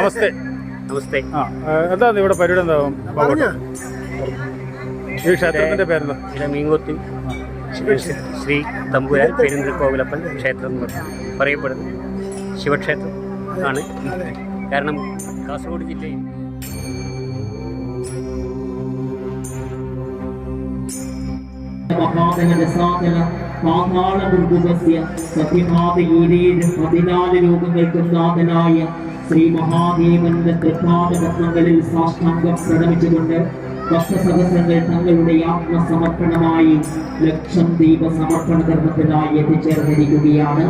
നമസ്തേ. നമസ്തേ. ആ ആ, എന്താ ഇവിടെ പരിപാടി എന്താ? ഈ ക്ഷേത്രത്തിന്റെ പേരെന്താ? ഇത് മീൻകൊത്തി. ശ്രീ തമ്പുരാൻ പെരുന്തൽക്കോവിലപ്പൻ ക്ഷേത്രം എന്ന് പറയപ്പെടുന്നു. ശിവക്ഷേത്രം ആണ്. കാരണം കാസർഗോഡ് ജില്ലയിൽ മഹാനഗരസാധന പാതാള ദുർഗസ്യ പതിനാല് രോഗങ്ങൾക്കും നാഥനായ ശ്രീ മഹാദേവന്റെ തൃപ്പാദപത്മങ്ങളിൽ സാഷ്ടാംഗം പ്രണമിച്ചുകൊണ്ട് ഭക്തസഹസ്രങ്ങൾ തങ്ങളുടെ ആത്മസമർപ്പണമായി ലക്ഷം ദീപ സമർപ്പണ കർമ്മത്തിനായി എത്തിച്ചേർന്നിരിക്കുകയാണ്.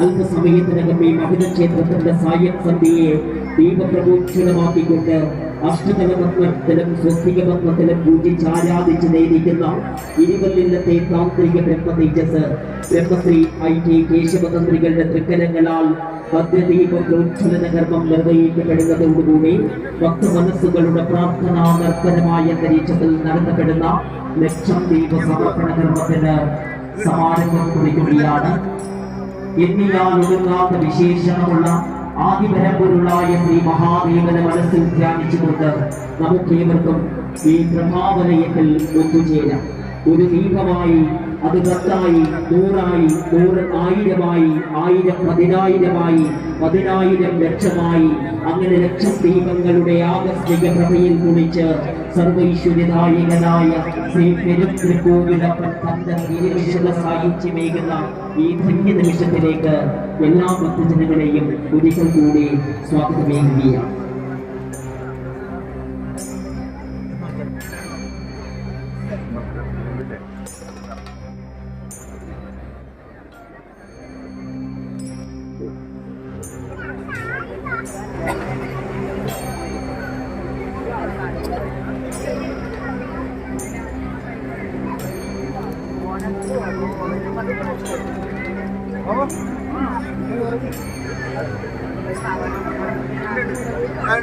അല്പസമയത്തിനകം ഈ മഹിത ക്ഷേത്രത്തിന്റെ സായം സന്ധ്യയെ ദീപപ്രഭോജ്വലമാക്കിക്കൊണ്ട് അഷ്ടതലപത്മത്തിലും സ്വസ്തിക പത്മത്തിലും പൂജിച്ച് ആരാധിച്ച് നേരിക്കുന്ന ഇരുവല്ലില്ലത്തെ താന്ത്രിക ബ്രഹ്മ തേജസ്. ബ്രഹ്മശ്രീ ഐ ടി കേശവതന്ത്രികളുടെ തൃക്കരങ്ങളാൽ ഭദ്രദീപ പ്രോജ്വലന കർമ്മം നിർവഹിക്കപ്പെടുന്നതോടുകൂടി ഭക്തമനസ്സുകളുടെ പ്രാർത്ഥനാ നിർഭരമായ അന്തരീക്ഷത്തിൽ നടത്തപ്പെടുന്ന ലക്ഷം ദീപ സമർപ്പണ കർമ്മത്തിന് സമാരംഭം കുറിക്കുകയാണ് എന്നിയാൽ ഒരുങ്ങാത്ത വിശേഷണമുള്ള ആദിപരമ്പൊരുളായ ശ്രീ മഹാദേവനെ മനസ്സിൽ ധ്യാനിച്ചുകൊണ്ട് നമുക്കേവർക്കും ഈ പ്രഭാവലയത്തിൽ ഒത്തുചേരാം. ഒരു ദീപമായി അത് പത്തായി നൂറായി നൂറ് ആയിരമായി ആയിരം പതിനായിരമായി പതിനായിരം ലക്ഷമായി. അങ്ങനെ ലക്ഷം ദീപങ്ങളുടെ ആകസ്മിക പ്രഭയിൽ കുളിച്ച് സർവൈശ്വര്യദായകനായ ശ്രീ പെരുത്തിരിക്കോവിലപ്പൻ തന്റെ തിരുവിശുദ്ധ ഈ ധന്യ നിമിഷത്തിലേക്ക് എല്ലാ ഭക്തജനങ്ങളെയും ഒരിക്കൽ കൂടി സ്വാഗതമേകുകയാണ്.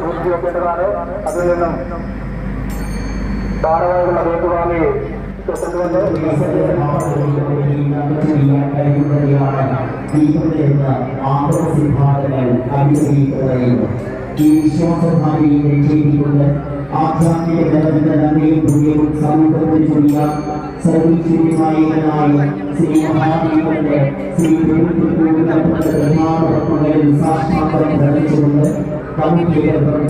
പൂർത്തിയാക്കേണ്ടതാണ് അതിൽ നിന്നും ധാരാളമായിട്ടുള്ള വേണ്ടുവാങ്ങി ആധ്യാത്മിക നമുക്കേവർക്കും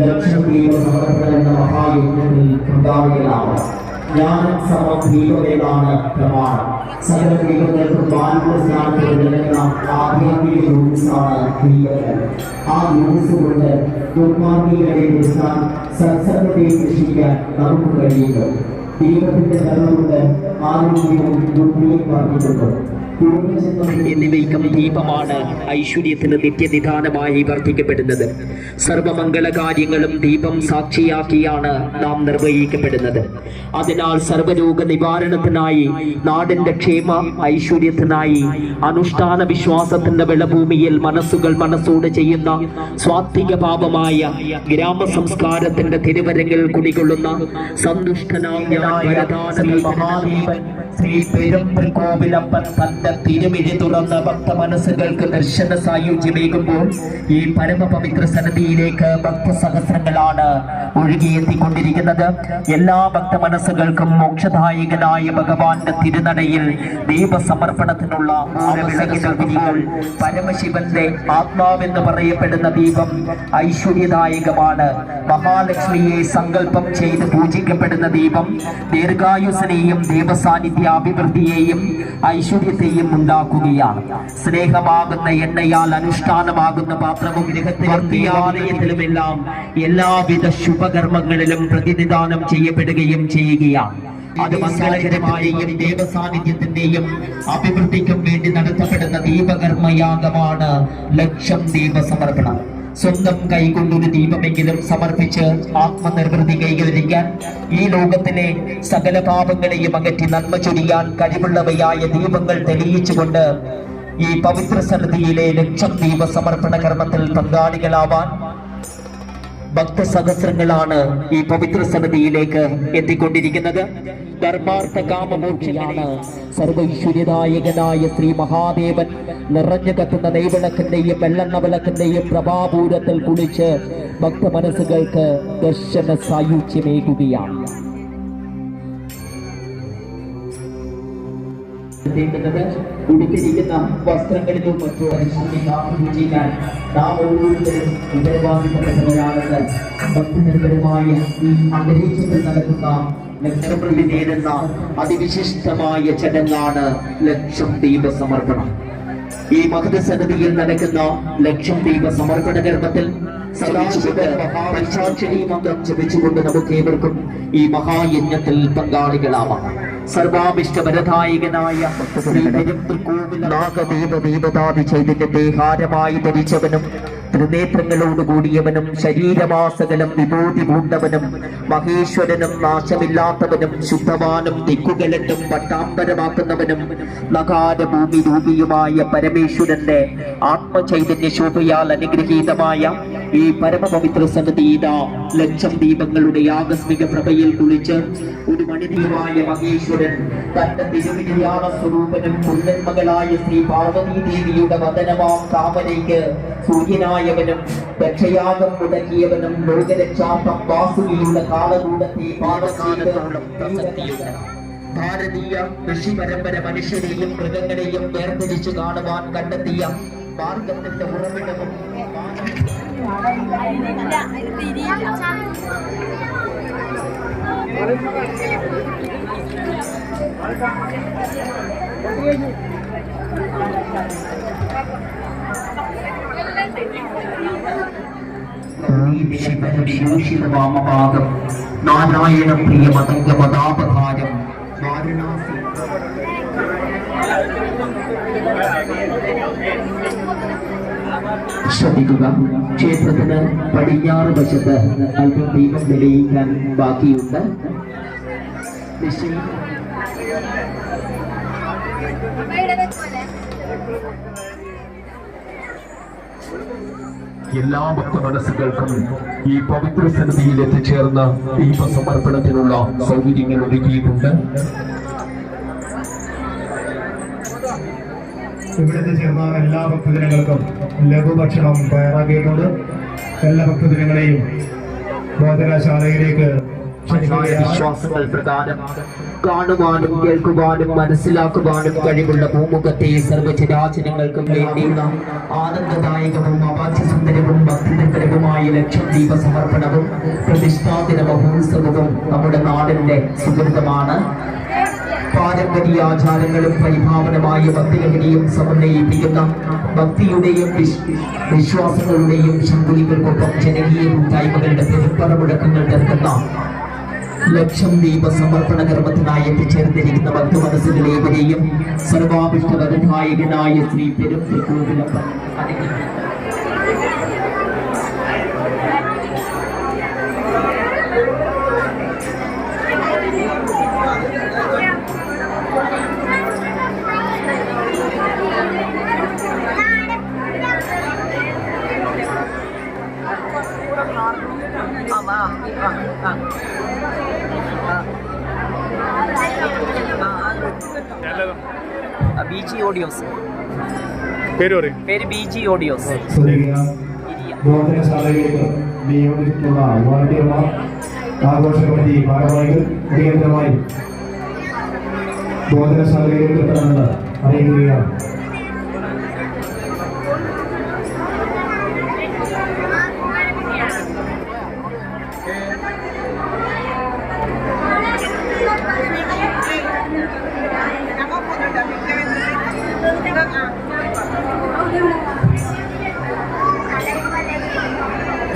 ലക്ഷം ദീപ സമർപ്പണം എന്ന മഹായജ്ഞത്തിൽ പങ്കാളികളാവാം ജ്ഞാനം സമം ദീപമേതാണ് പ്രമാണം സകല ദീപങ്ങൾക്കും ബാലിക സ്നാനത്തിൽ നിലനിന്ന ആധ്യാത്മിക ന്യൂസാണ് ദീപങ്ങൾ ആ ന്യൂസ് കൊണ്ട് ദുർമാർഗികളെ നിർത്താൻ സത്സംഗത്തെ സൃഷ്ടിക്കാൻ നമുക്ക് കഴിയുന്നു ദീപത്തിന്റെ കർമ്മ കൊണ്ട് ആരോഗ്യവും ബുദ്ധിയും വർദ്ധിക്കുന്നു എന്നിവയ്ക്കും ദീപമാണ് ഐശ്വര്യത്തിന് നിത്യനിധാനമായി വർദ്ധിക്കപ്പെടുന്നത്. സർവമംഗള കാര്യങ്ങളും ദീപം സാക്ഷിയാക്കിയാണ് നാം നിർവഹിക്കപ്പെടുന്നത്. അതിനാൽ സർവരോഗ നിവാരണത്തിനായി നാടിന്റെ ക്ഷേമ ഐശ്വര്യത്തിനായി അനുഷ്ഠാന വിശ്വാസത്തിന്റെ വിളഭൂമിയിൽ മനസ്സുകൾ മനസ്സോട് ചെയ്യുന്ന സ്വാത്വിക പാപമായ ഗ്രാമ സംസ്കാരത്തിന്റെ തിരുവരങ്ങൾ കുടികൊള്ളുന്ന സന്തുഷ്ടനായ ശ്രീ മഹാദേവൻ കോവിലപ്പൻ പെരുമ്പൽകോവിലപ്പൻ തന്റെ തിരുമിഴി തുറന്ന ഭക്ത മനസ്സുകൾക്ക് ദർശന സായുജ്യമേകുമ്പോൾ ഈ പരമപവിത്ര സന്നിധിയിലേക്ക് ഭക്തസഹസ്രങ്ങളാണ് ഒഴുകിയെത്തിക്കൊണ്ടിരിക്കുന്നത്. എല്ലാ ഭക്ത മനസ്സുകൾക്കും മോക്ഷദായകനായ ഭഗവാന്റെ തിരുനടയിൽ ദീപസമർപ്പണത്തിനുള്ള പരമശിവന്റെ ആത്മാവെന്ന് പറയപ്പെടുന്ന ദീപം ഐശ്വര്യദായകമാണ്. മഹാലക്ഷ്മിയെ സങ്കല്പം ചെയ്ത് പൂജിക്കപ്പെടുന്ന ദീപം ദീർഘായുസിനെയും ദൈവസാന്നിധ്യ അഭിവൃദ്ധിയെയും ഐശ്വര്യത്തെയും ഉണ്ടാക്കുകയാണ് സ്നേഹമാകുന്ന എണ്ണയാൽ അനുഷ്ഠാനമാകുന്ന പാത്രവും ഗൃഹത്തിലും എല്ലാവിധ ശുഭകർമ്മങ്ങളിലും പ്രതിനിധാനം ചെയ്യപ്പെടുകയും ചെയ്യുകയാണ്. അത് മംഗളകരമായും ദേവസാന്നിധ്യത്തിന്റെയും അഭിവൃദ്ധിക്കും വേണ്ടി നടത്തപ്പെടുന്ന ദീപകർമ്മയാഗമാണ് ലക്ഷം ദീപ സമർപ്പണം സ്വന്തം കൈകൊണ്ടൊരു ദീപമെങ്കിലും സമർപ്പിച്ച് ആത്മനിർവൃതി കൈവരിക്കാൻ ഈ ലോകത്തിലെ സകല പാപങ്ങളെയും അകറ്റി നന്മ ചൊരിയാൻ കഴിവുള്ളവയായ ദീപങ്ങൾ തെളിയിച്ചുകൊണ്ട് ഈ പവിത്ര സമിതിയിലെ ലക്ഷം ദീപ സമർപ്പണ കർമ്മത്തിൽ പങ്കാളികളാവാൻ ഭക്തസഹസ്രങ്ങളാണ് ഈ പവിത്ര സമിതിയിലേക്ക് എത്തിക്കൊണ്ടിരിക്കുന്നത്. ധർമാർത്ഥ കാമമോക്ഷിയാണ് സർവൈശ്വര്യദായകനായ ശ്രീ മഹാദേവൻ നിറഞ്ഞു കത്തുന്ന നെയ്വിളക്കിന്റെയും വെള്ളെണ്ണ വിളക്കിന്റെയും പ്രഭാപൂരത്തിൽ കുളിച്ച് ഭക്തമനസ്സുകൾക്ക് ദർശന സായുജ്യമേകുകയാണ്. ഉടുത്തിരിക്കുന്ന വസ്ത്രങ്ങളിലും മറ്റോ പരിശോധിക്കാൻ നാം ഓരോരുത്തരും ഉത്തരവാദിത്തപ്പെട്ടവരാണെന്ന് ഭക്തിനിർഭരമായ ഈ അന്തരീക്ഷത്തിൽ നടക്കുന്ന ലക്ഷപ്രതി നേടുന്ന അതിവിശിഷ്ടമായ ചടങ്ങാണ് ലക്ഷം ദീപ സമർപ്പണം ഈ മഹതസന്നിധിയിൽ നടക്കുന്ന ലക്ഷം ദീപ സമർപ്പണ കർമ്മത്തിൽ ജപിച്ചുകൊണ്ട് നമുക്ക് ഏവർക്കും ഈ മഹായജ്ഞത്തിൽ പങ്കാളികളാവാം. സർവാഭിഷ്ടവരദായകനായ നാഗദീപദീപതാതി ചൈതന്യത്തെ ഹാരമായി ധരിച്ചവനും ത്രിനേത്രങ്ങളോട് കൂടിയവനും ശരീരവാസകലം വിഭൂതി പൂണ്ടവനും മഹേശ്വരനും നാശമില്ലാത്തവനും ശുദ്ധവാനും ദിക്കുകലറ്റും പട്ടാന്തരമാക്കുന്നവനും നഗാരഭൂമി രൂപിയുമായ പരമേശ്വരന്റെ ആത്മചൈതന്യ ശോഭയാൽ അനുഗ്രഹീതമായ ഈ പരമപവിത്ര സന്നിധിയിത ലക്ഷം ദീപങ്ങളുടെ ആകസ്മിക പ്രഭയിൽ കുളിച്ച് ഒരു മണിദീപമായ മഹേശ്വരൻ തന്റെ തിരുവിനിയാണ സ്വരൂപനും പുല്ലന്മകളായ ശ്രീ പാർവതി ദേവിയുടെ വതനമാം താമരയ്ക്ക് സൂര്യനായവനും രക്ഷയാഗം മുടക്കിയവനും ലോകരക്ഷാർത്ഥം വാസുകിയുടെ കാലകൂടത്തെ ഭാരതീയ കൃഷി പരമ്പര മനുഷ്യരെയും മൃഗങ്ങളെയും വേർതിരിച്ചു കാണുവാൻ കണ്ടെത്തിയ മാർഗത്തിന്റെ ഉറവിടവും ഇല്ല ഇത് തിരിയില്ല വാമപാദം നാരായണ പ്രിയ മതംഗ വാരണാസി ശ്രദ്ധിക്കുക. ക്ഷേത്രത്തിന് പടിഞ്ഞാറ് വശത്ത് അല്പം ദീപം തെളിയിക്കാൻ ബാക്കിയുണ്ട്. എല്ലാ ഭക്ത മനസ്സുകൾക്കും ഈ പവിത്ര സന്നിധിയിൽ എത്തിച്ചേർന്ന ദീപസമർപ്പണത്തിനുള്ള സൗകര്യങ്ങൾ ഒരുക്കിയിട്ടുണ്ട്. ഇവിടുത്തെ ചേർന്ന എല്ലാ ഭക്തജനങ്ങൾക്കും ലഘുഭക്ഷണം തയ്യാറാക്കിയിട്ടുണ്ട്. എല്ലാ ഭക്തജനങ്ങളെയും ഭോജനശാലയിലേക്ക് ക്ഷണിക്കുകയാണ്. വിശ്വാസങ്ങൾ പ്രകാരം കാണുവാനും കേൾക്കുവാനും മനസ്സിലാക്കുവാനും കഴിവുള്ള ഭൂമുഖത്തെ സർവചരാചരങ്ങൾക്കും വേണ്ടി ആനന്ദദായകവും അവാച്യസുന്ദരവും ഭക്തിനിർഭരവുമായ ലക്ഷദ്വീപ സമർപ്പണവും പ്രതിഷ്ഠാദിന മഹോത്സവവും നമ്മുടെ നാടിന്റെ സുഹൃതമാണ് പാരമ്പര്യ ആചാരങ്ങളും പരിഭാവനമായ ഭക്തിലഹരിയും സമന്വയിപ്പിക്കുന്ന ഭക്തിയുടെയും വിശ്- വിശ്വാസങ്ങളുടെയും ശങ്കുലികൾക്കൊപ്പം ജനകീയ കൂട്ടായ്മകളുടെ പ്രതിപ്പറ മുഴക്കങ്ങൾ നിൽക്കുന്ന ലക്ഷം ദീപ സമർപ്പണ കർമ്മത്തിനായി എത്തിച്ചേർന്നിരിക്കുന്ന ഭക്ത മനസ്സുകളേവരെയും സർവാഭിഷ്ട വരദായകനായ ശ്രീ അനുഗ്രഹിക്കുന്നു ബി ജി ഓഡിയോസ് പേര് പറയും. പേര് ബി ജി ഓഡിയോസ് ഭോജനശാലയിലേക്ക് നിയോഗിച്ചിട്ടുള്ള ആഘോഷ കമ്മിറ്റി ഭാരവാഹികൾ അടിയന്തരമായി ഭോജനശാലയിലേക്ക് എത്തണമെന്ന് അറിയിക്കുകയാണ്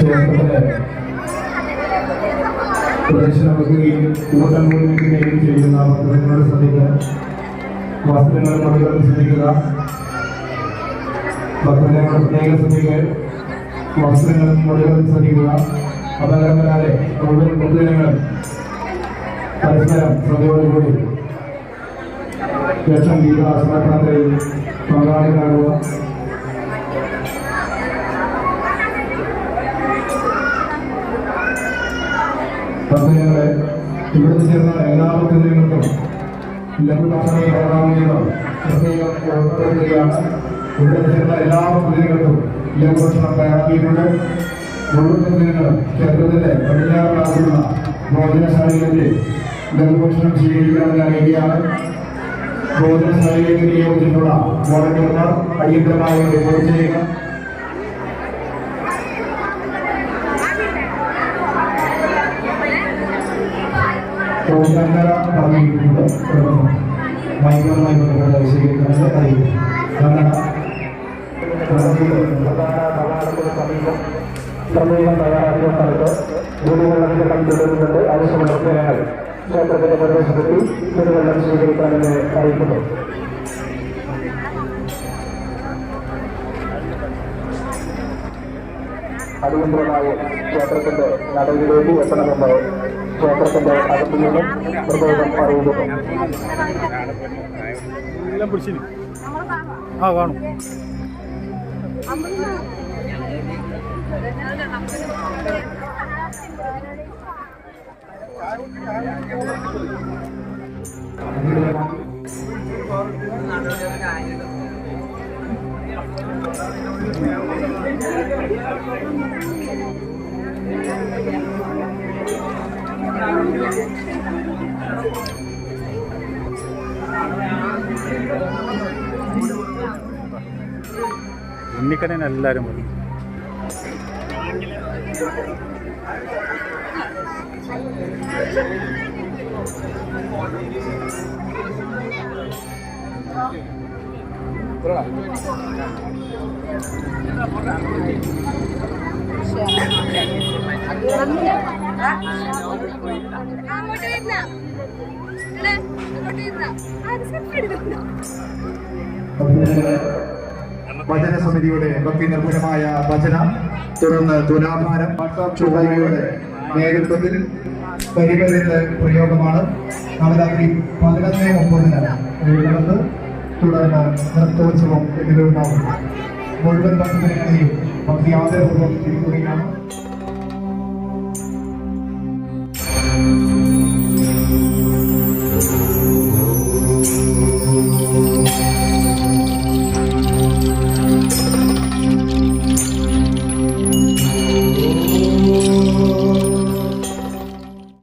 ക്ഷേത്രത്തിലെ പ്രദക്ഷിണം വെക്കുകയും കൂട്ടം കൂടിക്കുകയും ചെയ്യുന്ന ഭക്തജനങ്ങളോട് ശ്രദ്ധിക്കുക വസ്ത്രങ്ങൾ മറികൾ ശ്രദ്ധിക്കുക ഭക്തജനങ്ങൾ പ്രത്യേകം ശ്രദ്ധിക്കുക വസ്ത്രങ്ങളും മുറികളും ശ്രദ്ധിക്കുക അപകടപ്പെടാതെ മുഴുവൻ പൊതുജനങ്ങളും പരസ്പരം ശ്രദ്ധയോടുകൂടി ലക്ഷം പങ്കാളികളാകുക ഭക്തജനങ്ങളെ ഇവിടെ ചേർന്ന എല്ലാ പ്രോഗ്രാമിൽ പ്രത്യേകം ഓർമ്മപ്പെടുത്തുകയാണ് ഇവിടെ ചേർന്ന എല്ലാ പ്രതിനിധികൾക്കും ലഘുഭക്ഷണം തയ്യാറാക്കിയിട്ടുണ്ട്. മുഴുവൻ ഭക്തജനങ്ങളും ക്ഷേത്രത്തിന്റെ പടിഞ്ഞാറ് ഭാഗത്തുള്ള ഭോജനശാലയിലേക്ക് ലഘുഭക്ഷണം സ്വീകരിക്കണമെന്ന് അറിയുകയാണ് ഭോജനശാലയിലേക്ക് നിയോഗിച്ചിട്ടുള്ള വോളണ്ടിയർമാർ അടിയന്തരമായി റിപ്പോർട്ട് ചെയ്യുക. ചോദ്യാന്തര പറഞ്ഞിട്ടുണ്ട് മൈക്രോമായി ബന്ധപ്പെട്ട വിശദീകരണങ്ങൾ അറിയിക്കും പ്രത്യേകം തയ്യാറാക്കിയ സ്ഥലത്ത് കുടിവെള്ളത്തിന്റെ കണ്ടുവരുന്നുണ്ട് ആവശ്യമുള്ള ജനങ്ങൾ ക്ഷേത്രത്തിന്റെ പ്രദേശത്തെത്തി കുടിവെള്ളം സ്വീകരിക്കണമെന്ന് അറിയിക്കുന്നു അടിയന്തരമായി ക്ഷേത്രത്തിന്റെ നടയിലേക്ക് എത്തണമെന്ന് ക്ഷേത്രത്തിന്റെ അകത്തു നിന്നും എല്ലാം പിടിച്ചിന് ആ കാണും. ഉണ്ണിക്കണ്ണൻ എല്ലാവരും വന്നു. ശരി. ഭജന സമിതിയുടെ ഭക്തി നിർഭരമായ ഭജന തുടർന്ന് തുലാഭാരം ചുവയുടെ നേതൃത്വത്തിൽ പരിപാടിയുടെ പ്രയോഗമാണ്. നാളെ രാത്രി പതിനൊന്ന് ഒമ്പതിന് നടന്ന് തുടർന്ന് നൃത്തോത്സവം എന്നിവ ഉണ്ടാവും മുഴുവൻ ഭക്തി ആദരപൂർവം തിരിക്കുകയാണ് Thank you.